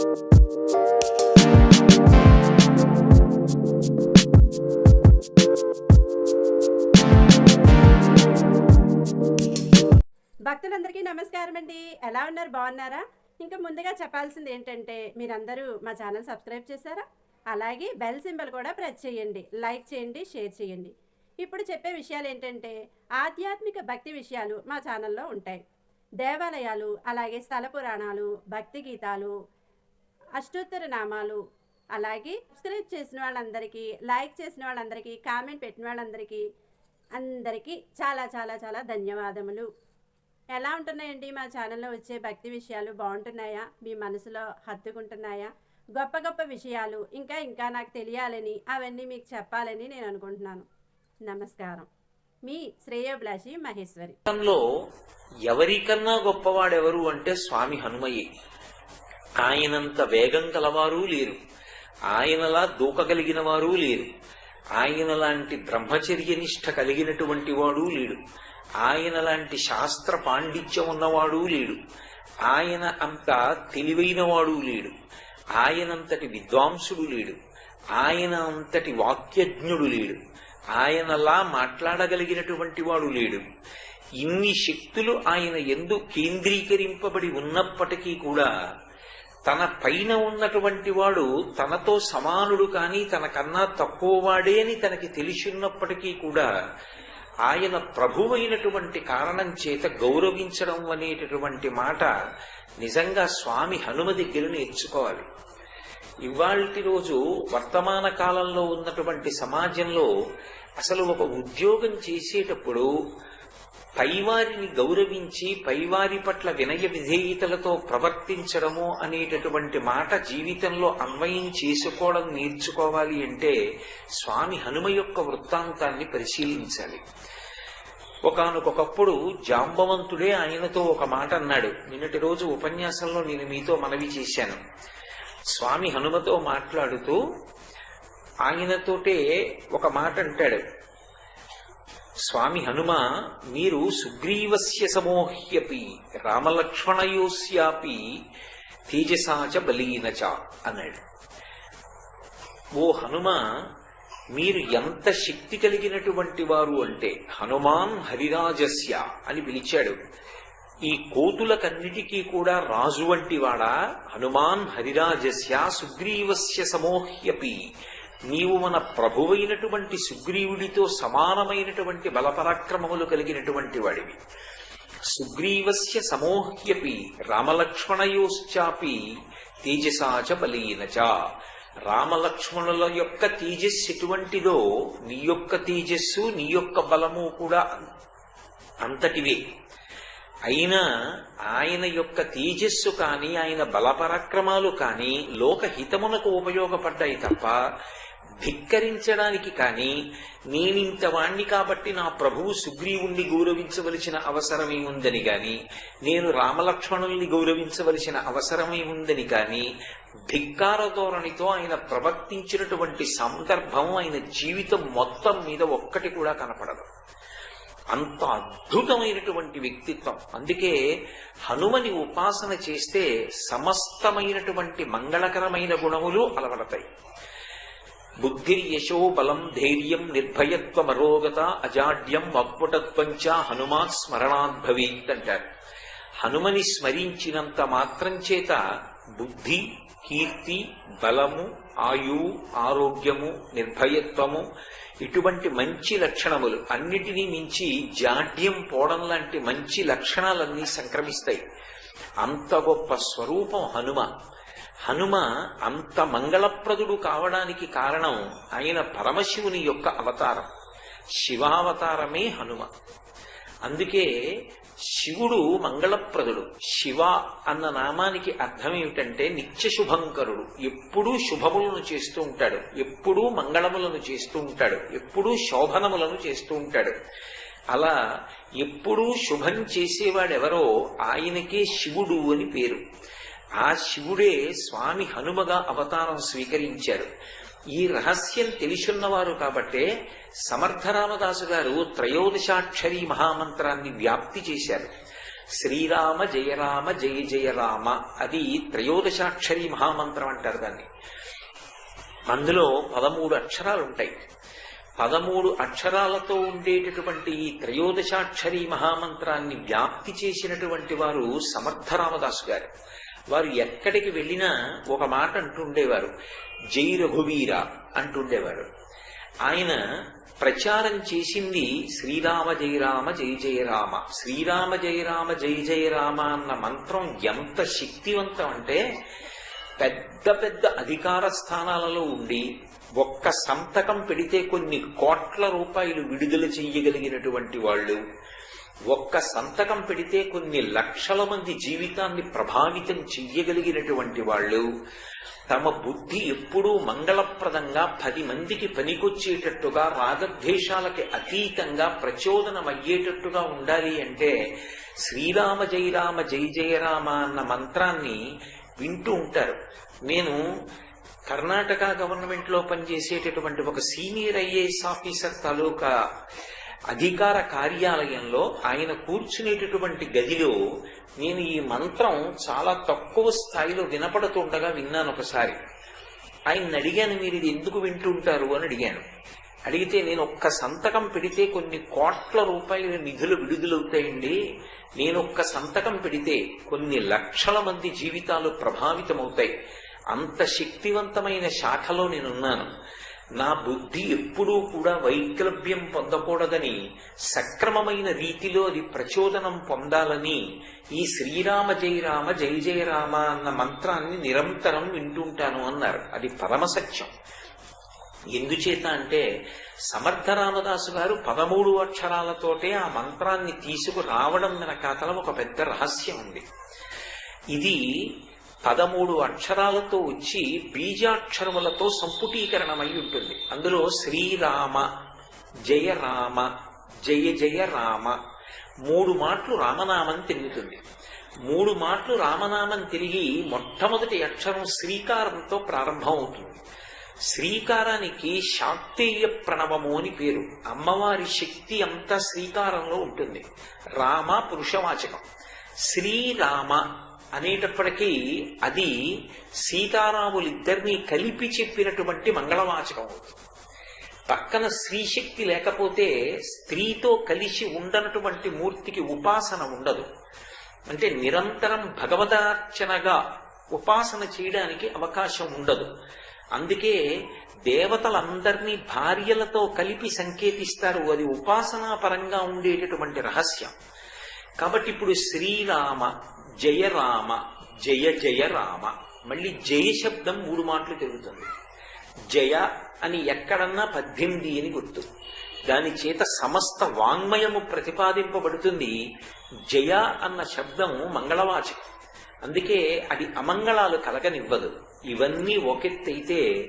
భక్తులందరికీ నమస్కారం అండి. ఎలా ఉన్నారు? బాగున్నారా? ఇంకా ముందుగా చెప్పాల్సింది ఏంటంటే మీరందరూ మా ఛానల్ సబ్స్క్రైబ్ చేశారా? అలాగే బెల్ సింబల్ కూడా ప్రెస్ చేయండి. లైక్ చేయండి షేర్ చేయండి. ఇప్పుడు చెప్పే విషయాలు ఏంటంటే ఆధ్యాత్మిక భక్తి విషయాలు మా ఛానల్లో ఉంటాయి. దేవాలయాలు అలాగే స్థల పురాణాలు భక్తి గీతాలు అష్టోత్తర నామాలు అలాగే సబ్స్క్రైబ్ చేసిన వాళ్ళందరికీ లైక్ చేసిన వాళ్ళందరికీ కామెంట్ పెట్టిన వాళ్ళందరికీ అందరికీ చాలా చాలా చాలా ధన్యవాదములు. ఎలా ఉంటున్నాయండి మా ఛానల్లో వచ్చే భక్తి విషయాలు? బాగుంటున్నాయా? మీ మనసులో హత్తుకుంటున్నాయా? గొప్ప గొప్ప విషయాలు ఇంకా ఇంకా నాకు తెలియాలని అవన్నీ మీకు చెప్పాలని నేను అనుకుంటున్నాను. నమస్కారం. మీ శ్రేయోభిలాషి మహేశ్వరి. ఎవరికన్నా గొప్పవాడెవరు అంటే స్వామి హనుమయ్యే. ఆయనంత వేగం గలవారూ లేరు. ఆయనలా దూకగలిగిన వారు లేరు. ఆయన లాంటి కలిగినటువంటి వాడు లేడు. ఆయన లాంటి శాస్త్ర పాండిత్యం ఉన్నవాడు లేడు. ఆయన అంత తెలివైన వాడు లేడు. ఆయనంతటి విద్వాంసుడు లేడు. ఆయన అంతటి వాక్యజ్ఞుడు లేడు. ఆయనలా మాట్లాడగలిగినటువంటి వాడు లేడు. ఇన్ని శక్తులు ఆయన ఎందు కేంద్రీకరింపబడి ఉన్నప్పటికీ కూడా తన పైన ఉన్నటువంటి వాడు తనతో సమానుడు కానీ తనకన్నా తక్కువ వాడే అని తనకి తెలిసిన్నప్పటికీ కూడా ఆయన ప్రభువైనటువంటి కారణం చేత గౌరవించడం అనేటటువంటి మాట నిజంగా స్వామి హనుమ దగ్గర నేర్చుకోవాలి. ఇవాల్టి రోజు వర్తమాన కాలంలో ఉన్నటువంటి సమాజంలో అసలు ఒక ఉద్యోగం చేసేటప్పుడు పైవారిని గౌరవించి పైవారి పట్ల వినయ విధేయతలతో ప్రవర్తించడము అనేటటువంటి మాట జీవితంలో అన్వయం చేసుకోవడం నేర్చుకోవాలి అంటే స్వామి హనుమ యొక్క వృత్తాంతాన్ని పరిశీలించాలి. ఒకనకొకప్పుడు జాంబవంతుడే ఆయనతో ఒక మాట అన్నాడు. నిన్నటి రోజు ఉపన్యాసంలో నేను మీతో మనవి చేశాను. స్వామి హనుమతో మాట్లాడుతూ ఆయనతోటే ఒక మాట అంటాడు. స్వామి హనుమ మీరు సుగ్రీవస్య సమోహ్యపి రామలక్ష్మణయోస్యాపి తేజసాచ బలీనచ అన్నాడు. ఓ హనుమ మీరు ఎంత శక్తి కలిగినటువంటి వారు అంటే హనుమాన్ హరిరాజస్య అని పిలిచాడు. ఈ కోతులకన్నిటికీ కూడా రాజు వంటివాడా హనుమాన్ హరిరాజస్య సుగ్రీవస్య సమోహ్యపి నీవు మన ప్రభువైనటువంటి సుగ్రీవుడితో సమానమైనటువంటి బలపరాక్రమములు కలిగినటువంటి వాడివి. సుగ్రీవస్య సమోహ్యపి రామలక్ష్మణయోశ్చాపి తేజసాచ బలీనచ రామలక్ష్మణుల యొక్క తేజస్సు ఎటువంటిదో నీ యొక్క తేజస్సు నీ యొక్క బలము కూడా అంతటివే. అయినా ఆయన యొక్క తేజస్సు కాని ఆయన బలపరాక్రమాలు కాని లోకహితమునకు ఉపయోగపడ్డాయి తప్ప ధిక్కరించడానికి కాని నేనింత వాణ్ణి కాబట్టి నా ప్రభువు సుగ్రీవుణ్ణి గౌరవించవలసిన అవసరమే ఉందని గాని నేను రామలక్ష్మణుల్ని గౌరవించవలసిన అవసరమే ఉందని కాని ధిక్కార ధోరణితో ఆయన ప్రవర్తించినటువంటి సందర్భం ఆయన జీవితం మొత్తం మీద ఒక్కటి కూడా కనపడదు. అంత అద్భుతమైనటువంటి వ్యక్తిత్వం. అందుకే హనుమని ఉపాసన చేస్తే సమస్తమైనటువంటి మంగళకరమైన గుణములు అలవడతాయి బుద్ధిర్యశో బలం ధైర్యం నిర్భయత్వమరోగత అజాడ్యం వక్పుటత్వంచ హనుమాత్ స్మరణాద్భవీత్ అంటారు. హనుమని స్మరించినంత మాత్రం చేత బుద్ధి కీర్తి బలము ఆయు ఆరోగ్యము నిర్భయత్వము ఇటువంటి మంచి లక్షణములు అన్నిటినీ మించి జాడ్యం పోవడం లాంటి మంచి లక్షణాలన్నీ సంక్రమిస్తాయి. అంత గొప్ప స్వరూపం హనుమ. హనుమ అంత మంగళప్రదుడు కావడానికి కారణం ఆయన పరమశివుని యొక్క అవతారం. శివావతారమే హనుమ. అందుకే శివుడు మంగళప్రదుడు. శివ అన్న నామానికి అర్థం ఏమిటంటే నిత్య శుభంకరుడు. ఎప్పుడూ శుభములను చేస్తూ ఉంటాడు. ఎప్పుడూ మంగళములను చేస్తూ ఉంటాడు. ఎప్పుడూ శోభనములను చేస్తూ ఉంటాడు. అలా ఎప్పుడూ శుభం చేసేవాడెవరో ఆయనకే శివుడు అని పేరు. ఆ శివుడే స్వామి హనుమగా అవతారం స్వీకరించారు. ఈ రహస్యం తెలిసున్నవారు కాబట్టే సమర్థరామదాసు గారు త్రయోదశాక్షరి మహామంత్రాన్ని వ్యాప్తి చేశారు. శ్రీరామ జయరామ జయ జయ రామ అది త్రయోదశాక్షరి మహామంత్రం అంటారు దాన్ని. అందులో పదమూడు అక్షరాలు ఉంటాయి పదమూడు అక్షరాలతో ఉండేటటువంటి ఈ త్రయోదశాక్షరి మహామంత్రాన్ని వ్యాప్తి చేసినటువంటి వారు సమర్థరామదాసు గారు. వారు ఎక్కడికి వెళ్ళినా ఒక మాట అంటుండేవారు జై రఘువీర అంటుండేవారు. ఆయన ప్రచారం చేసింది శ్రీరామ జయ రామ జయ జయ రామ. శ్రీరామ జయ రామ జయ జయ రామ అన్న మంత్రం ఎంత శక్తివంతం అంటే పెద్ద పెద్ద అధికార స్థానాలలో ఉండి ఒక్క సంతకం పెడితే కొన్ని కోట్ల రూపాయలు విడుదల చెయ్యగలిగినటువంటి వాళ్ళు ఒక్క సంతకం పెడితే కొన్ని లక్షల మంది జీవితాన్ని ప్రభావితం చెయ్యగలిగినటువంటి వాళ్ళు తమ బుద్ధి ఎప్పుడూ మంగళప్రదంగా పది మందికి పనికొచ్చేటట్టుగా రాగద్వేషాలకి అతీతంగా ప్రచోదనమయ్యేటట్టుగా ఉండాలి అంటే శ్రీరామ జయరామ జై జయ అన్న మంత్రాన్ని వింటూ ఉంటారు. నేను కర్ణాటక గవర్నమెంట్లో పనిచేసేటటువంటి ఒక సీనియర్ ఐఏఎస్ ఆఫీసర్ తాలూకా అధికార కార్యాలయంలో ఆయన కూర్చునేటటువంటి గదిలో నేను ఈ మంత్రం చాలా తక్కువ స్థాయిలో వినపడుతుండగా విన్నాను ఒకసారి. ఆయన అడిగాను మీరు ఇది ఎందుకు వింటుంటారు? అని అడిగాను. అడిగితే నేను ఒక్క సంతకం పెడితే కొన్ని కోట్ల రూపాయల నిధులు విడుదలవుతాయండి. నేను ఒక్క సంతకం పెడితే కొన్ని లక్షల మంది జీవితాలు ప్రభావితమవుతాయి. అంత శక్తివంతమైన శాఖలో నేనున్నాను. నా బుద్ధి ఎప్పుడూ కూడా వైక్లభ్యం పొందకూడదని సక్రమమైన రీతిలో అది ప్రచోదనం పొందాలని ఈ శ్రీరామ జయ రామ జయ జయ రామ అన్న మంత్రాన్ని నిరంతరం వింటుంటాను అన్నారు. అది పరమసత్యం ఎందుచేత అంటే సమర్థ రామదాసు గారు పదమూడు అక్షరాలతోటే ఆ మంత్రాన్ని తీసుకురావడం వెనకాతల ఒక పెద్ద రహస్యం ఉంది. ఇది పదమూడు అక్షరాలతో వచ్చి బీజాక్షరములతో సంపుటీకరణమై ఉంటుంది. అందులో శ్రీరామ జయ రామ జయ జయ రామ మూడు మాటలు రామనామం తిరుగుతుంది. మూడు మాటలు రామనామం తిరిగి మొట్టమొదటి అక్షరం శ్రీకారంతో ప్రారంభం అవుతుంది. శ్రీకారానికి శాక్తేయ ప్రణవము అని పేరు. అమ్మవారి శక్తి అంతా శ్రీకారంలో ఉంటుంది. రామ పురుషవాచకం. శ్రీరామ అనేటప్పటికీ అది సీతారాములిద్దరినీ కలిపి చెప్పినటువంటి మంగళవాచకం. అవుతుంది పక్కన స్త్రీశక్తి లేకపోతే స్త్రీతో కలిసి ఉండనటువంటి మూర్తికి ఉపాసన ఉండదు. అంటే నిరంతరం భగవదార్చనగా ఉపాసన చేయడానికి అవకాశం ఉండదు. అందుకే దేవతలందరినీ భార్యలతో కలిపి సంకేతిస్తారు. అది ఉపాసనా పరంగా ఉండేటటువంటి రహస్యం. కాబట్టి ఇప్పుడు శ్రీరామ జయ రామ జయ జయ రామ. మళ్ళీ జయ శబ్దం మూడు మాటలు తిరుగుతుంది. జయ అని ఎక్కడన్నా పద్దెనిమిది అని గుర్తు. దాని చేత సమస్త వాంగ్మయము ప్రతిపాదింపబడుతుంది జయ అన్న శబ్దం మంగళవాచకం అందుకే అది అమంగళాలు కలగనివ్వదు. ఇవన్నీ ఒకెత్తైతే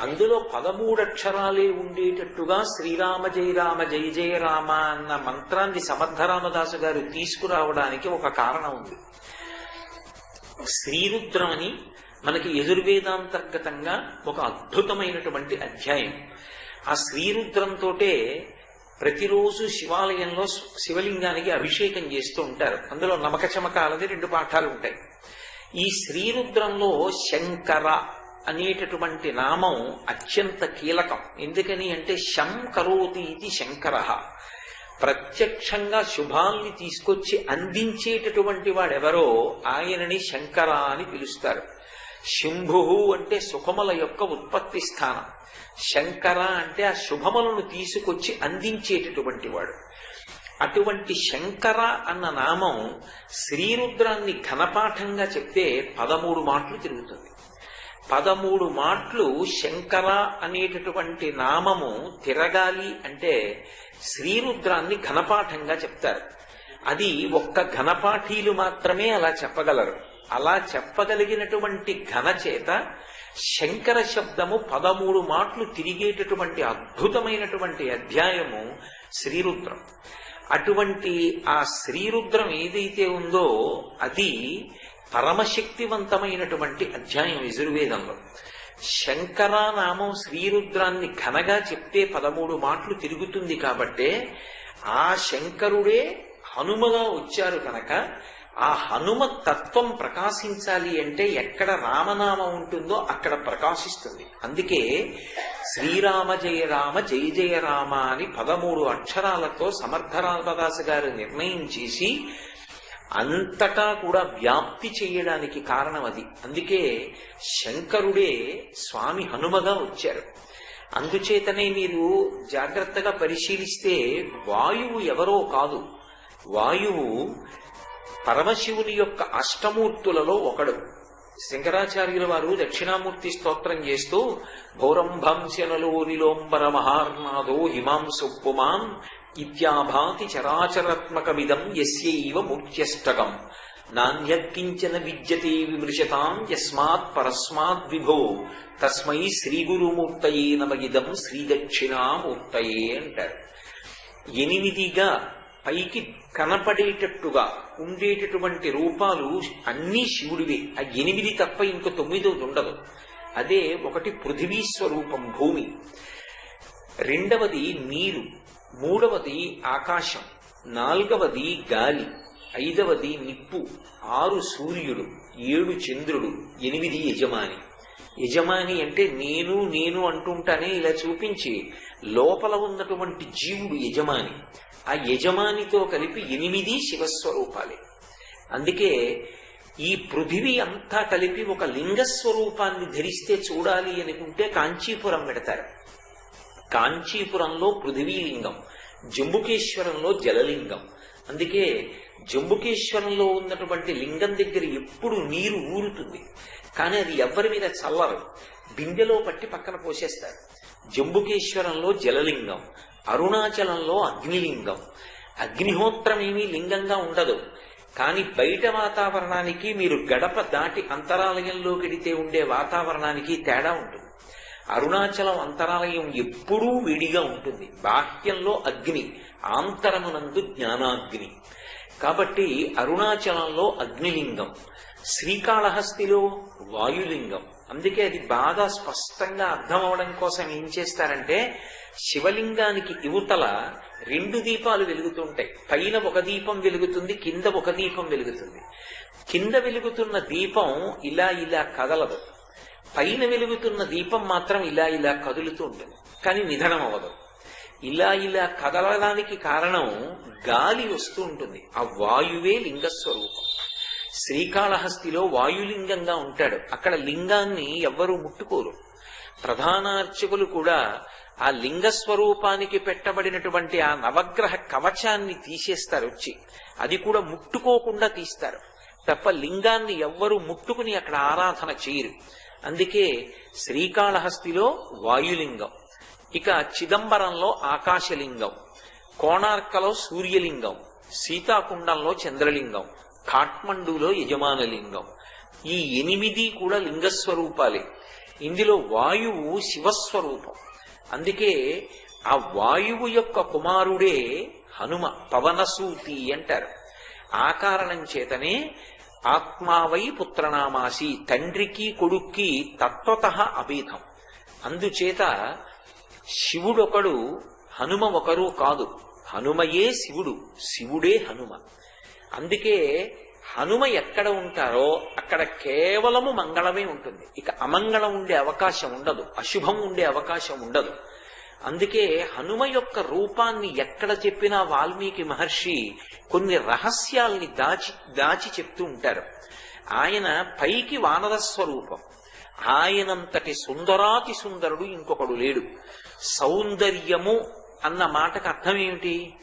అందులో పదమూడక్షరాలే ఉండేటట్టుగా శ్రీరామ జయ రామ జయ జయ రామ అన్న మంత్రాన్ని సమర్థరామదాసు గారు తీసుకురావడానికి ఒక కారణం ఉంది. శ్రీరుద్రం అని మనకి ఎదుర్వేదాంతర్గతంగా ఒక అద్భుతమైనటువంటి అధ్యాయం. ఆ శ్రీరుద్రంతోటే ప్రతిరోజు శివాలయంలో శివలింగానికి అభిషేకం చేస్తూ ఉంటారు. అందులో నమక చమకాలని రెండు పాఠాలు ఉంటాయి. ఈ శ్రీరుద్రంలో శంకర అనేటటువంటి నామం అత్యంత కీలకం. ఎందుకని అంటే శం కరోతి ఇది శంకర. ప్రత్యక్షంగా శుభాల్ని తీసుకొచ్చి అందించేటటువంటి వాడెవరో ఆయనని శంకర అని పిలుస్తారు. శంభు అంటే సుఖముల యొక్క ఉత్పత్తి స్థానం. శంకర అంటే ఆ శుభములను తీసుకొచ్చి అందించేటటువంటి వాడు. అటువంటి శంకర అన్న నామం శ్రీరుద్రాన్ని ఘనపాఠంగా చెప్తే పదమూడు మాటలు తిరుగుతుంది. పదమూడు మాటలు శంకర అనేటటువంటి నామము తిరగాలి అంటే శ్రీరుద్రాన్ని ఘనపాఠంగా చెప్తారు. అది ఒక్క ఘనపాఠీలు మాత్రమే అలా చెప్పగలరు. అలా చెప్పగలిగినటువంటి ఘన చేత శంకర శబ్దము పదమూడు మాటలు తిరిగేటటువంటి అద్భుతమైనటువంటి అధ్యాయము శ్రీరుద్రం. అటువంటి ఆ శ్రీరుద్రం ఏదైతే ఉందో అది పరమశక్తివంతమైనటువంటి అధ్యాయం యజుర్వేదంలో. శంకరానామం శ్రీరుద్రాన్ని ఘనగా చెప్తే పదమూడు మాటలు తిరుగుతుంది కాబట్టే ఆ శంకరుడే హనుమగా వచ్చారు కనుక ఆ హనుమ తత్వం ప్రకాశించాలి అంటే ఎక్కడ రామనామం ఉంటుందో అక్కడ ప్రకాశిస్తుంది. అందుకే శ్రీరామ జయ రామ జయ జయ రామ అని పదమూడు అక్షరాలతో సమర్థరామదాసు గారు నిర్ణయం చేసి అంతటా కూడా వ్యాప్తి చేయడానికి కారణం అది. అందుకే శంకరుడే స్వామి హనుమగా వచ్చారు. అందుచేతనే మీరు జాగ్రత్తగా పరిశీలిస్తే వాయువు ఎవరో కాదు. వాయువు పరమశివుని యొక్క అష్టమూర్తులలో ఒకడు. శంకరాచార్యుల వారు దక్షిణామూర్తి స్తోత్రం చేస్తూ భౌరంభంశనలో నిలోంబర మహార్నాదో హిమాంసు ఇత్యాభాతి చరాచరాత్మకమిదం ఎస్యైవ మూర్త్యష్టకం నాణ్యత్కించన విద్యతే విమృశతాం యస్మాత్ పరస్మాత్ విభో. తస్మై శ్రీగురుమూర్తయే నమగిదం శ్రీదక్షిణామూర్తయే అంటారు. ఎనిమిదిగా పైకి కనపడేటట్టుగా ఉండేటటువంటి రూపాలు అన్నీ శివుడివే. ఆ ఎనిమిది తప్ప ఇంక తొమ్మిదోది ఉండదు. అదే ఒకటి పృథివీ స్వరూపం భూమి. రెండవది నీరు. మూడవది ఆకాశం నాల్గవది గాలి ఐదవది నిప్పు ఆరు సూర్యుడు ఏడు చంద్రుడు ఎనిమిది యజమాని. యజమాని అంటే నేను నేను అంటుంటానే ఇలా చూపించి లోపల ఉన్నటువంటి జీవుడు యజమాని. ఆ యజమానితో కలిపి ఎనిమిది శివస్వరూపాలే. అందుకే ఈ పృథివీ అంతా కలిపి ఒక లింగ స్వరూపాన్ని ధరిస్తే చూడాలి అనుకుంటే కాంచీపురం పెడతారు. కాంచీపురంలో పృథివీలింగం జంబుకేశ్వరంలో జలలింగం. అందుకే జంబుకేశ్వరంలో ఉన్నటువంటి లింగం దగ్గర ఎప్పుడు నీరు ఊరుతుంది. కానీ అది ఎవ్వరి మీద చల్లరు? బిందెలో పట్టి పక్కన పోసేస్తారు. జంబుకేశ్వరంలో జలలింగం అరుణాచలంలో అగ్నిలింగం. అగ్నిహోత్రం ఏమీ లింగంగా ఉండదు. కానీ బయట వాతావరణానికి మీరు గడప దాటి అంతరాలయంలో గడితే ఉండే వాతావరణానికి తేడా ఉంటుంది. అరుణాచలం అంతరాలయం ఎప్పుడూ విడిగా ఉంటుంది. బాహ్యంలో అగ్ని ఆంతరమునందు జ్ఞానాగ్ని. కాబట్టి అరుణాచలంలో అగ్నిలింగం శ్రీకాళహస్తిలో వాయులింగం. అందుకే అది బాగా స్పష్టంగా అర్థం అవడం కోసం ఏం చేస్తారంటే శివలింగానికి యువతల రెండు దీపాలు వెలుగుతుంటాయి. పైన ఒక దీపం వెలుగుతుంది కింద ఒక దీపం వెలుగుతుంది. కింద వెలుగుతున్న దీపం ఇలా ఇలా కదలదు. పైన వెలుగుతున్న దీపం మాత్రం ఇలా ఇలా కదులుతూ ఉంటుంది. కానీ నిధనం అవ్వదు. ఇలా ఇలా కదలడానికి కారణం గాలి వస్తూ ఉంటుంది. ఆ వాయువే లింగస్వరూపం. శ్రీకాళహస్తిలో వాయులింగంగా ఉంటాడు. అక్కడ లింగాన్ని ఎవ్వరూ ముట్టుకోరు. ప్రధానార్చకులు కూడా ఆ లింగ స్వరూపానికి పెట్టబడినటువంటి ఆ నవగ్రహ కవచాన్ని తీసేస్తారు వచ్చి. అది కూడా ముట్టుకోకుండా తీస్తారు. తప్ప లింగాన్ని ఎవ్వరూ ముట్టుకుని అక్కడ ఆరాధన చేయరు. అందుకే శ్రీకాళహస్తిలో వాయులింగం ఇక చిదంబరంలో ఆకాశలింగం కోణార్కలో సూర్యలింగం సీతాకుండంలో చంద్రలింగం కాఠ్మండూలో యజమానలింగం. ఈ ఎనిమిది కూడా లింగస్వరూపాలే. ఇందులో వాయువు శివస్వరూపం. అందుకే ఆ వాయువు యొక్క కుమారుడే హనుమ పవనసూతి అంటారు. ఆ కారణం చేతనే ఆత్మావై పుత్రనామాసి తండ్రికి కొడుక్కి తత్వత అభేదం. అందుచేత శివుడొకడు హనుమ ఒకరు కాదు. హనుమయే శివుడు శివుడే హనుమ. అందుకే హనుమ ఎక్కడ ఉంటారో అక్కడ కేవలము మంగళమే ఉంటుంది. ఇక అమంగళం ఉండే అవకాశం ఉండదు. అశుభం ఉండే అవకాశం ఉండదు. అందుకే హనుమ యొక్క రూపాన్ని ఎక్కడ చెప్పినా వాల్మీకి మహర్షి కొన్ని రహస్యాల్ని దాచి దాచి చెప్తూ ఉంటారు. ఆయన పైకి వానర స్వరూపం. ఆయనంతటి సుందరాతి సుందరుడు ఇంకొకడు లేడు. సౌందర్యము అన్న మాటకు అర్థం ఏమిటి?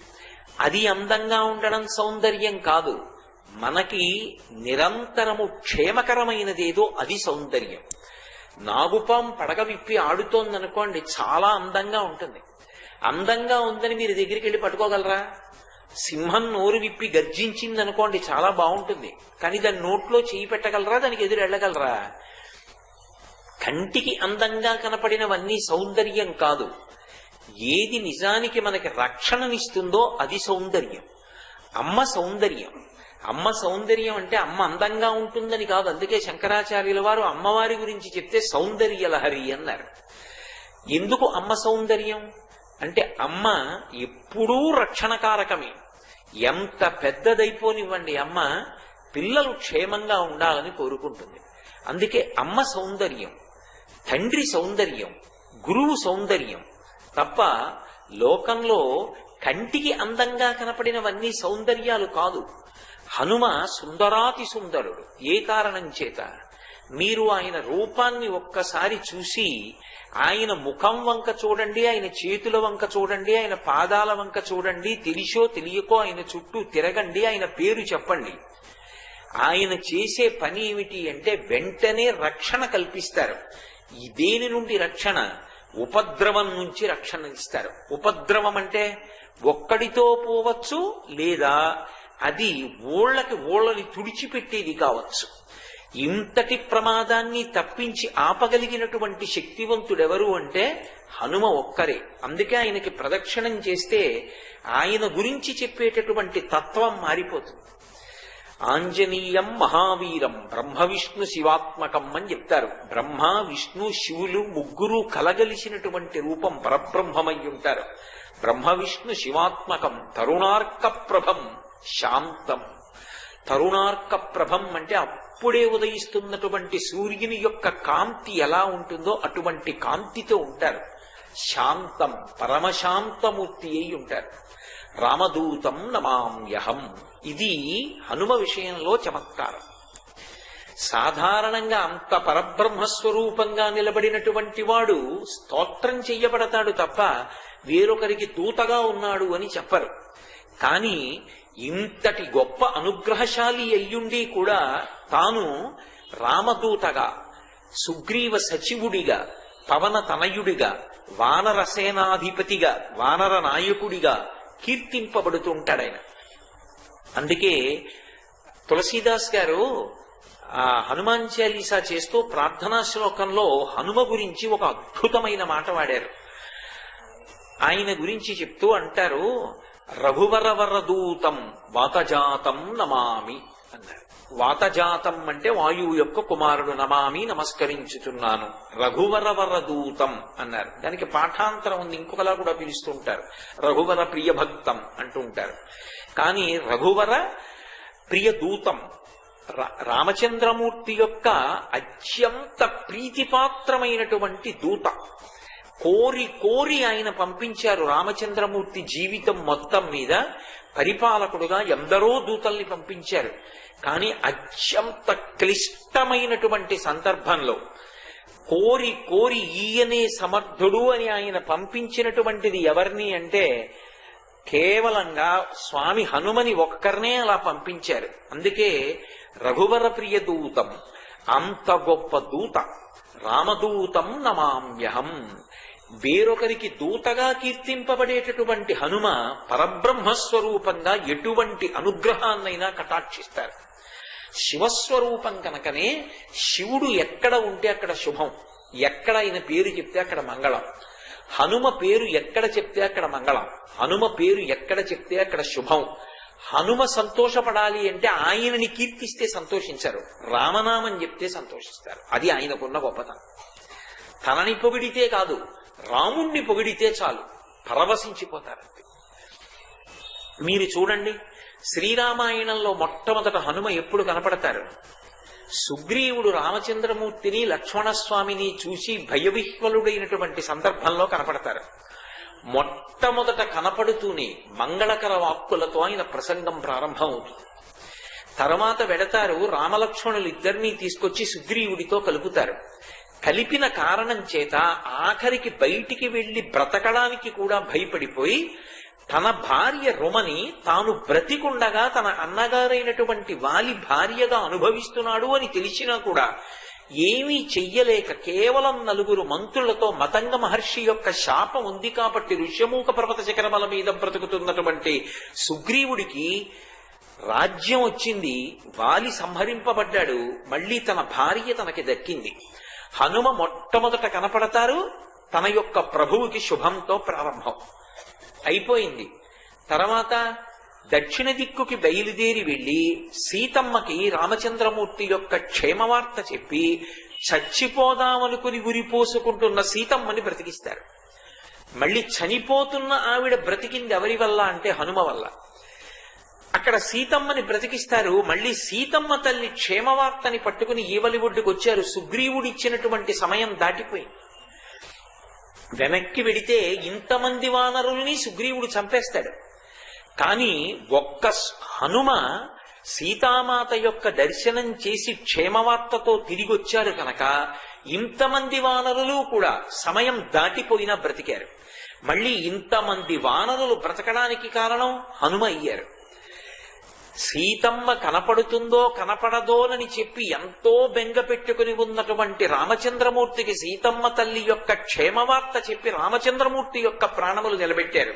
అది అందంగా ఉండడం సౌందర్యం కాదు. మనకి నిరంతరము క్షేమకరమైనదేదో అది సౌందర్యం. నాగుపాం పడగ విప్పి ఆడుతోందనుకోండి చాలా అందంగా ఉంటుంది. అందంగా ఉందని మీరు దగ్గరికి వెళ్ళి పట్టుకోగలరా? సింహం నోరు విప్పి గర్జించింది అనుకోండి చాలా బాగుంటుంది. కానీ దాని నోట్లో చేయి పెట్టగలరా? దానికి ఎదురు వెళ్ళగలరా? కంటికి అందంగా కనపడినవన్నీ సౌందర్యం కాదు. ఏది నిజానికి మనకి రక్షణనిస్తుందో అది సౌందర్యం. అమ్మ సౌందర్యం. అమ్మ సౌందర్యం అంటే అమ్మ అందంగా ఉంటుందని కాదు అందుకే శంకరాచార్యుల వారు అమ్మవారి గురించి చెప్తే సౌందర్య లహరి అన్నారు. ఎందుకు అమ్మ సౌందర్యం? అంటే అమ్మ ఎప్పుడూ రక్షణకారకమే. ఎంత పెద్దదైపోనివ్వండి అమ్మ పిల్లలు క్షేమంగా ఉండాలని కోరుకుంటుంది. అందుకే అమ్మ సౌందర్యం తండ్రి సౌందర్యం గురువు సౌందర్యం తప్ప లోకంలో కంటికి అందంగా కనపడినవన్నీ సౌందర్యాలు కాదు. హనుమ సుందరాతి సుందరుడు. ఏ కారణం చేత? మీరు ఆయన రూపాన్ని ఒక్కసారి చూసి ఆయన ముఖం వంక చూడండి ఆయన చేతుల వంక చూడండి ఆయన పాదాల వంక చూడండి తెలిసో తెలియకో ఆయన చుట్టూ తిరగండి ఆయన పేరు చెప్పండి. ఆయన చేసే పని ఏమిటి అంటే వెంటనే రక్షణ కల్పిస్తారు. ఈ దేని నుండి రక్షణ? ఉపద్రవం నుంచి రక్షణ ఇస్తారు. ఉపద్రవం అంటే ఒక్కడితో పోవచ్చు లేదా అది ఓళ్ళకి ఓళ్ళని తుడిచిపెట్టేది కావచ్చు. ఇంతటి ప్రమాదాన్ని తప్పించి ఆపగలిగినటువంటి శక్తివంతుడెవరు అంటే హనుమ ఒక్కరే. అందుకే ఆయనకి ప్రదక్షిణం చేస్తే ఆయన గురించి చెప్పేటటువంటి తత్వం మారిపోతుంది. ఆంజనీయం మహావీరం బ్రహ్మ విష్ణు శివాత్మకం అని చెప్తారు. బ్రహ్మ విష్ణు శివులు ముగ్గురు కలగలిసినటువంటి రూపం పరబ్రహ్మమై ఉంటారు. బ్రహ్మ విష్ణు శివాత్మకం తరుణార్క ప్రభం శాంతం. తరుణార్క ప్రభం అంటే అప్పుడే ఉదయిస్తున్నటువంటి సూర్యుని యొక్క కాంతి ఎలా ఉంటుందో అటువంటి కాంతితో ఉంటారు. శాంతం పరమశాంతమూర్తి అయి ఉంటారు. రామదూతం నమామ్యహం ఇది హనుమ విషయంలో చమత్కారం. సాధారణంగా అంత పరబ్రహ్మస్వరూపంగా నిలబడినటువంటి వాడు స్తోత్రం చెయ్యబడతాడు తప్ప వేరొకరికి దూతగా ఉన్నాడు అని చెప్పరు. కానీ ఇంతటి గొప్ప అనుగ్రహశాలి అయ్యుండి కూడా తాను రామదూతగా సుగ్రీవ సచివుడిగా పవన తనయుడిగా వానర సేనాధిపతిగా వానర నాయకుడిగా కీర్తింపబడుతుంటాడు ఆయన అందుకే తులసీదాస్ గారు ఆ హనుమాన్ చాలీసా చేస్తూ ప్రార్థనా శ్లోకంలో హనుమ గురించి ఒక అద్భుతమైన మాట వాడారు. ఆయన గురించి చెప్తూ అంటారు రఘువరవరదూతం వాతజాతం నమామి అన్నారు. వాతజాతం అంటే వాయువు యొక్క కుమారుడు నమామి నమస్కరించుతున్నాను రఘువరవరదూతం అన్నారు. దానికి పాఠాంతరం ఉంది ఇంకొకలా కూడా పిలుస్తుంటారు రఘువర ప్రియభక్తం అంటుంటారు కానీ రఘువర ప్రియదూతం రా- రామచంద్రమూర్తి యొక్క అత్యంత ప్రీతిపాత్రమైనటువంటి దూత. కోరి కోరి ఆయన పంపించారు రామచంద్రమూర్తి జీవితం మొత్తం మీద పరిపాలకుడుగా ఎందరో దూతల్ని పంపించారు. కానీ అత్యంత క్లిష్టమైనటువంటి సందర్భంలో కోరి కోరి ఈయనే సమర్థుడు అని ఆయన పంపించినటువంటిది ఎవరిని అంటే కేవలంగా స్వామి హనుమని ఒక్కరినే అలా పంపించారు. అందుకే రఘువర ప్రియ దూతం అంత గొప్ప దూత రామదూతం నమామ్యహం. వేరొకరికి దూతగా కీర్తింపబడేటటువంటి హనుమ పరబ్రహ్మస్వరూపంగా ఎటువంటి అనుగ్రహాన్నైనా కటాక్షిస్తారు. శివస్వరూపం కనుకనే శివుడు ఎక్కడ ఉంటే అక్కడ శుభం. ఎక్కడ ఆయన పేరు చెప్తే అక్కడ మంగళం. హనుమ పేరు ఎక్కడ చెప్తే అక్కడ మంగళం. హనుమ పేరు ఎక్కడ చెప్తే అక్కడ శుభం. హనుమ సంతోషపడాలి అంటే ఆయనని కీర్తిస్తే సంతోషించరు. రామనామం చెప్తే సంతోషిస్తారు. అది ఆయనకున్న గొప్పతనం. తనని పొగిడితే కాదు రాముణ్ణి పొగిడితే చాలు. పరవశించిపోతారంతే. మీరు చూడండి శ్రీరామాయణంలో మొట్టమొదట హనుమ ఎప్పుడు కనపడతారు? సుగ్రీవుడు రామచంద్రమూర్తిని లక్ష్మణస్వామిని చూసి భయవిహ్వలుడైనటువంటి సందర్భంలో కనపడతారు. మొట్టమొదట కనపడుతూనే మంగళకర వాక్కులతో ఆయన ప్రసంగం ప్రారంభమవుతుంది. తర్వాత వెడతారు రామలక్ష్మణులు ఇద్దరినీ తీసుకొచ్చి సుగ్రీవుడితో కలుపుతారు. కలిపిన కారణం చేత ఆఖరికి బయటికి వెళ్ళి బ్రతకడానికి కూడా భయపడిపోయి తన భార్య రుమని తాను బ్రతికుండగా తన అన్నగారైనటువంటి వాలి భార్యగా అనుభవిస్తున్నాడు అని తెలిసినా కూడా ఏమీ చెయ్యలేక కేవలం నలుగురు మంత్రులతో మతంగ మహర్షి యొక్క శాపం ఉంది కాబట్టి ఋష్యమూక పర్వత శిఖరమల మీద బ్రతుకుతున్నటువంటి సుగ్రీవుడికి రాజ్యం వచ్చింది. వాలి సంహరింపబడ్డాడు. మళ్ళీ తన భార్య తనకి దక్కింది. హనుమ మొట్టమొదట కనపడతారు తన యొక్క ప్రభువుకి శుభంతో ప్రారంభం. అయిపోయింది. తర్వాత దక్షిణ దిక్కుకి బయలుదేరి వెళ్ళి సీతమ్మకి రామచంద్రమూర్తి యొక్క క్షేమవార్త చెప్పి చచ్చిపోదామనుకుని ఉరిపోసుకుంటున్న సీతమ్మని బ్రతికిస్తారు. మళ్ళీ చనిపోతున్న ఆవిడ బ్రతికింది ఎవరి వల్ల అంటే హనుమ వల్ల. అక్కడ సీతమ్మని బ్రతికిస్తారు. మళ్ళీ సీతమ్మ తల్లి క్షేమవార్తని పట్టుకుని ఈవలి వచ్చారు. సుగ్రీవుడు ఇచ్చినటువంటి సమయం దాటిపోయింది. వెనక్కి వెడితే ఇంతమంది వానరుల్ని సుగ్రీవుడు చంపేస్తాడు. కానీ ఒక్క హనుమ సీతామాత యొక్క దర్శనం చేసి క్షేమవార్తతో తిరిగి వచ్చారు కనుక ఇంతమంది వానరులు కూడా సమయం దాటిపోయినా బ్రతికారు. మళ్ళీ ఇంతమంది వానరులు బ్రతకడానికి కారణం హనుమ అయ్యారు. సీతమ్మ కనపడుతుందో కనపడదోనని చెప్పి ఎంతో బెంగ పెట్టుకుని ఉన్నటువంటి రామచంద్రమూర్తికి సీతమ్మ తల్లి యొక్క క్షేమవార్త చెప్పి రామచంద్రమూర్తి యొక్క ప్రాణములు నిలబెట్టారు.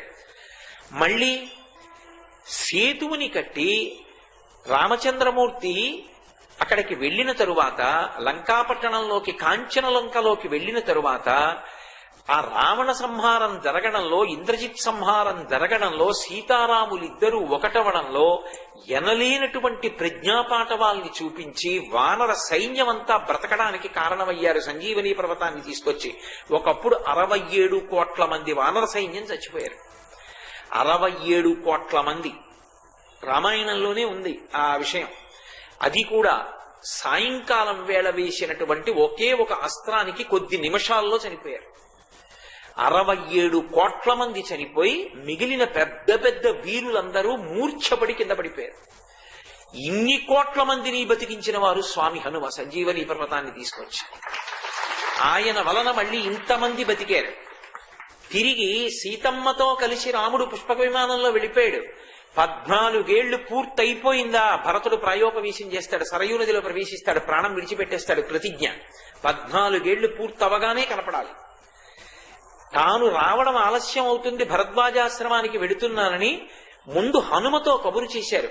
మళ్ళీ సేతువుని కట్టి రామచంద్రమూర్తి అక్కడికి వెళ్ళిన తరువాత లంకాపట్టణంలోకి కాంచనలంకలోకి వెళ్ళిన తరువాత ఆ రావణ సంహారం జరగడంలో ఇంద్రజిత్ సంహారం జరగడంలో సీతారాములిద్దరూ ఒకటవడంలో ఎనలేనటువంటి ప్రజ్ఞాపాఠవాల్ని చూపించి వానర సైన్యమంతా బ్రతకడానికి కారణమయ్యారు సంజీవని పర్వతాన్ని తీసుకొచ్చి. ఒకప్పుడు అరవై ఏడు కోట్ల మంది వానర సైన్యం చచ్చిపోయారు. అరవై ఏడు కోట్ల మంది. రామాయణంలోనే ఉంది ఆ విషయం. అది కూడా సాయంకాలం వేళ వేసినటువంటి ఒకే ఒక అస్త్రానికి కొద్ది నిమిషాల్లో చనిపోయారు. అరవై ఏడు కోట్ల మంది చనిపోయి మిగిలిన పెద్ద పెద్ద వీరులందరూ మూర్ఛపడి కింద పడిపోయారు. ఇన్ని కోట్ల మందిని బతికించిన వారు స్వామి హనుమ సంజీవని పర్వతాన్ని తీసుకొచ్చి ఆయన వలన మళ్ళీ ఇంతమంది బతికారు. తిరిగి సీతమ్మతో కలిసి రాముడు పుష్పక విమానంలో వెళ్ళిపోయాడు. పద్నాలుగేళ్ళు పూర్తయిపోయిందా? భరతుడు ప్రాయోపవేశం చేస్తాడు సరయూ నదిలో ప్రవేశిస్తాడు ప్రాణం విడిచిపెట్టేస్తాడు ప్రతిజ్ఞ. పద్నాలుగేళ్ళు పూర్తవగానే కనపడాలి. తాను రావడం ఆలస్యం అవుతుంది భరద్వాజాశ్రమానికి వెడుతున్నానని ముందు హనుమతో కబురు చేశారు.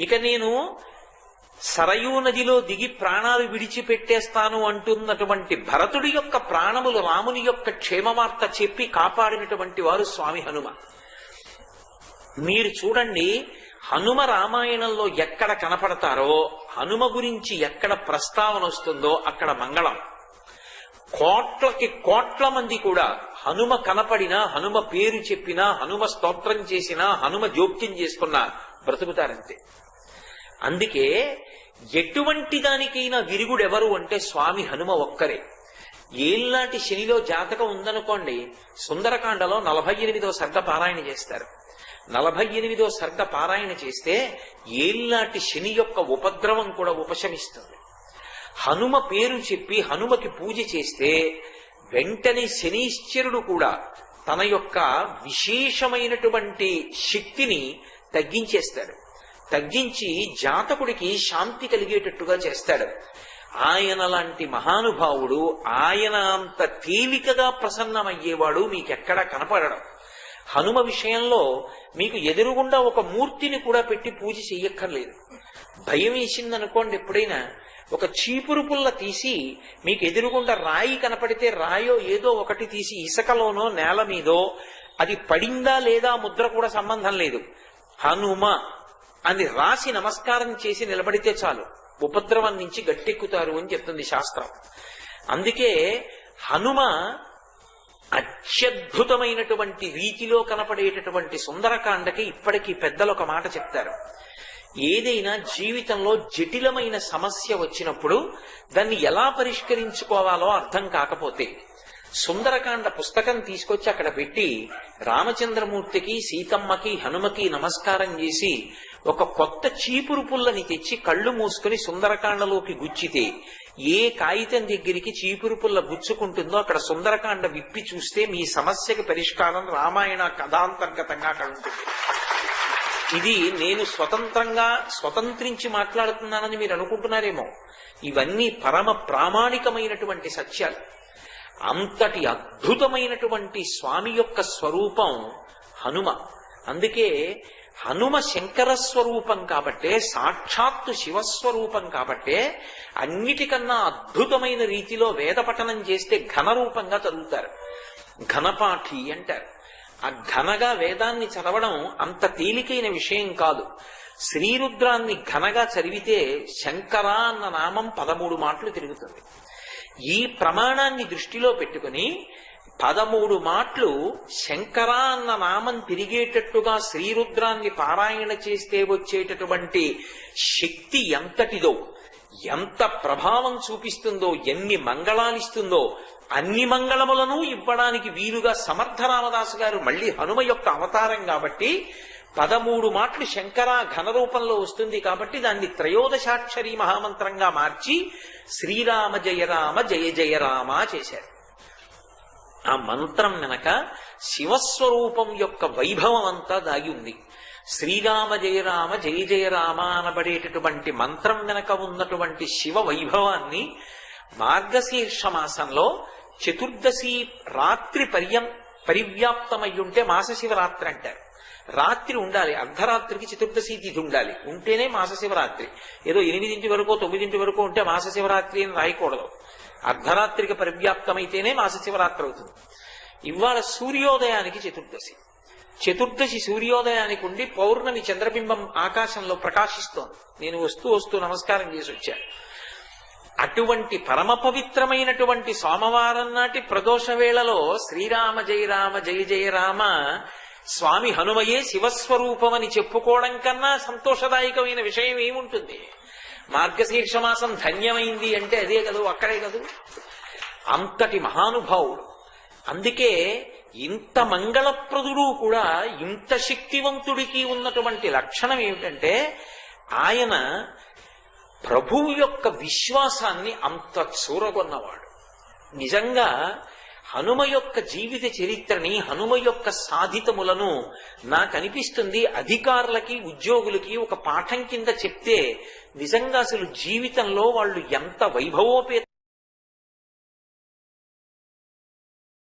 ఇక నేను సరయూ నదిలో దిగి ప్రాణాలు విడిచిపెట్టేస్తాను అంటున్నటువంటి భరతుడి యొక్క ప్రాణములు రాముని యొక్క క్షేమవార్త చెప్పి కాపాడినటువంటి వారు స్వామి హనుమ. మీరు చూడండి హనుమ రామాయణంలో ఎక్కడ కనపడతారో హనుమ గురించి ఎక్కడ ప్రస్తావన వస్తుందో అక్కడ మంగళం. కోట్లకి కోట్ల మంది కూడా హనుమ కనపడినా హనుమ పేరు చెప్పినా హనుమ స్తోత్రం చేసినా హనుమ జోక్యం చేసుకున్నా బ్రతుకుతారంతే. అందుకే ఎటువంటి దానికైనా విరుగుడెవరు అంటే స్వామి హనుమ ఒక్కరే. ఏళ్ళనాటి శనిలో జాతకం ఉందనుకోండి సుందరకాండలో నలభై ఎనిమిదో సర్గ పారాయణ చేస్తారు. నలభై ఎనిమిదో సర్గ పారాయణ చేస్తే ఏళ్ళనాటి శని యొక్క ఉపద్రవం కూడా ఉపశమిస్తుంది. హనుమ పేరు చెప్పి హనుమకి పూజ చేస్తే వెంటనే శనీశ్చరుడు కూడా తన యొక్క విశేషమైనటువంటి శక్తిని తగ్గించేస్తాడు. తగ్గించి జాతకుడికి శాంతి కలిగేటట్టుగా చేస్తాడు. ఆయన లాంటి మహానుభావుడు ఆయన అంత తేలికగా ప్రసన్నమయ్యేవాడు మీకెక్కడా కనపడడం. హనుమ విషయంలో మీకు ఎదురుగుండా ఒక మూర్తిని కూడా పెట్టి పూజ చెయ్యక్కర్లేదు. భయం వేసిందనుకోండి ఎప్పుడైనా ఒక చీపురు పుల్ల తీసి మీకు ఎదురుగుండా రాయి కనపడితే రాయో ఏదో ఒకటి తీసి ఇసుకలోనో నేల మీదో అది పడిందా లేదా ముద్ర కూడా సంబంధం లేదు. హనుమ అని రాసి నమస్కారం చేసి నిలబడితే చాలు. ఉపద్రవం నుంచి గట్టెక్కుతారు అని చెప్తుంది శాస్త్రం. అందుకే హనుమ అత్యద్భుతమైనటువంటి రీతిలో కనపడేటటువంటి సుందరకాండకి ఇప్పటికీ పెద్దలు ఒక మాట చెప్తారు. ఏదైనా జీవితంలో జటిలమైన సమస్య వచ్చినప్పుడు దాన్ని ఎలా పరిష్కరించుకోవాలో అర్థం కాకపోతే సుందరకాండ పుస్తకం తీసుకొచ్చి అక్కడ పెట్టి రామచంద్రమూర్తికి సీతమ్మకి హనుమకి నమస్కారం చేసి ఒక కొత్త చీపురు పుల్లని తెచ్చి కళ్ళు మూసుకుని సుందరకాండలోకి గుచ్చితే ఏ కాగితం దగ్గరికి చీపురు పుల్ల గుచ్చుకుంటుందో అక్కడ సుందరకాండ విప్పి చూస్తే మీ సమస్యకి పరిష్కారం రామాయణ కథాంతర్గతంగా అక్కడ ఉంటుంది. ఇది నేను స్వతంత్రంగా స్వతంత్రించి మాట్లాడుతున్నానని మీరు అనుకుంటున్నారేమో. ఇవన్నీ పరమ ప్రామాణికమైనటువంటి సత్యాలు. అంతటి అద్భుతమైనటువంటి స్వామి యొక్క స్వరూపం హనుమ. అందుకే హనుమ శంకర స్వరూపం కాబట్టే సాక్షాత్తు శివస్వరూపం కాబట్టే అన్నిటికన్నా అద్భుతమైన రీతిలో వేద పఠనం చేస్తే ఘనరూపంగా చదువుతారు. ఘనపాఠి అంటారు. ఆ ఘనగా వేదాన్ని చదవడం అంత తేలికైన విషయం కాదు. శ్రీరుద్రాన్ని ఘనగా చదివితే శంకర అన్న నామం పదమూడు మాటలు తిరుగుతుంది. ఈ ప్రమాణాన్ని దృష్టిలో పెట్టుకుని పదమూడు మాటలు శంకర అన్న నామం తిరిగేటట్టుగా శ్రీరుద్రాన్ని పారాయణ చేస్తే వచ్చేటటువంటి శక్తి ఎంతటిదో ఎంత ప్రభావం చూపిస్తుందో ఎన్ని మంగళాలిస్తుందో అన్ని మంగళములను ఇవ్వడానికి వీలుగా సమర్థ రామదాసు గారు మళ్ళీ హనుమ యొక్క అవతారం కాబట్టి పదమూడు మాటలు శంకర ఘన రూపంలో వస్తుంది కాబట్టి దాన్ని త్రయోదశాక్షరి మహామంత్రంగా మార్చి శ్రీరామ జయ రామ జయ జయ రామ చేశారు. ఆ మంత్రం వెనక శివస్వరూపం యొక్క వైభవం అంతా దాగి ఉంది. శ్రీరామ జయ రామ జయ జయ రామ అనబడేటటువంటి మంత్రం వెనక ఉన్నటువంటి శివ వైభవాన్ని మార్గశీర్ష మాసంలో చతుర్దశి రాత్రి పర్యం పరివ్యాప్తమై ఉంటే మాసశివరాత్రి అంటారు. రాత్రి ఉండాలి అర్ధరాత్రికి చతుర్దశి తిథి ఉండాలి. ఉంటేనే మాసశివరాత్రి. ఏదో ఎనిమిదింటి వరకు తొమ్మిదింటి వరకు ఉంటే మాస శివరాత్రి అని రాయకూడదు. అర్ధరాత్రికి పరివ్యాప్తమైతేనే మాసశివరాత్రి అవుతుంది. ఇవాళ సూర్యోదయానికి చతుర్దశి. చతుర్దశి సూర్యోదయానికి ఉండి పౌర్ణమి చంద్రబింబం ఆకాశంలో ప్రకాశిస్తోంది. నేను వస్తూ వస్తూ నమస్కారం చేసి వచ్చాను. అటువంటి పరమ పవిత్రమైనటువంటి సోమవారం నాటి ప్రదోష వేళలో శ్రీరామ జయ రామ జయ జయ రామ స్వామి హనుమయే శివస్వరూపమని చెప్పుకోవడం కన్నా సంతోషదాయకమైన విషయం ఏముంటుంది? మార్గశీర్ష మాసం ధన్యమైంది అంటే అదే కదూ అక్కడే కదూ? అంతటి మహానుభావుడు. అందుకే ఇంత మంగళప్రదుడు కూడా ఇంత శక్తివంతుడికి ఉన్నటువంటి లక్షణం ఏమిటంటే ఆయన ప్రభువు యొక్క విశ్వాసాన్ని అంత చూరగొన్నవాడు. నిజంగా హనుమ యొక్క జీవిత చరిత్రని హనుమ యొక్క సాధితములను నాకు అనిపిస్తుంది అధికారులకి ఉద్యోగులకి ఒక పాఠం కింద చెప్తే నిజంగా అసలు జీవితంలో వాళ్ళు ఎంత వైభవోపేత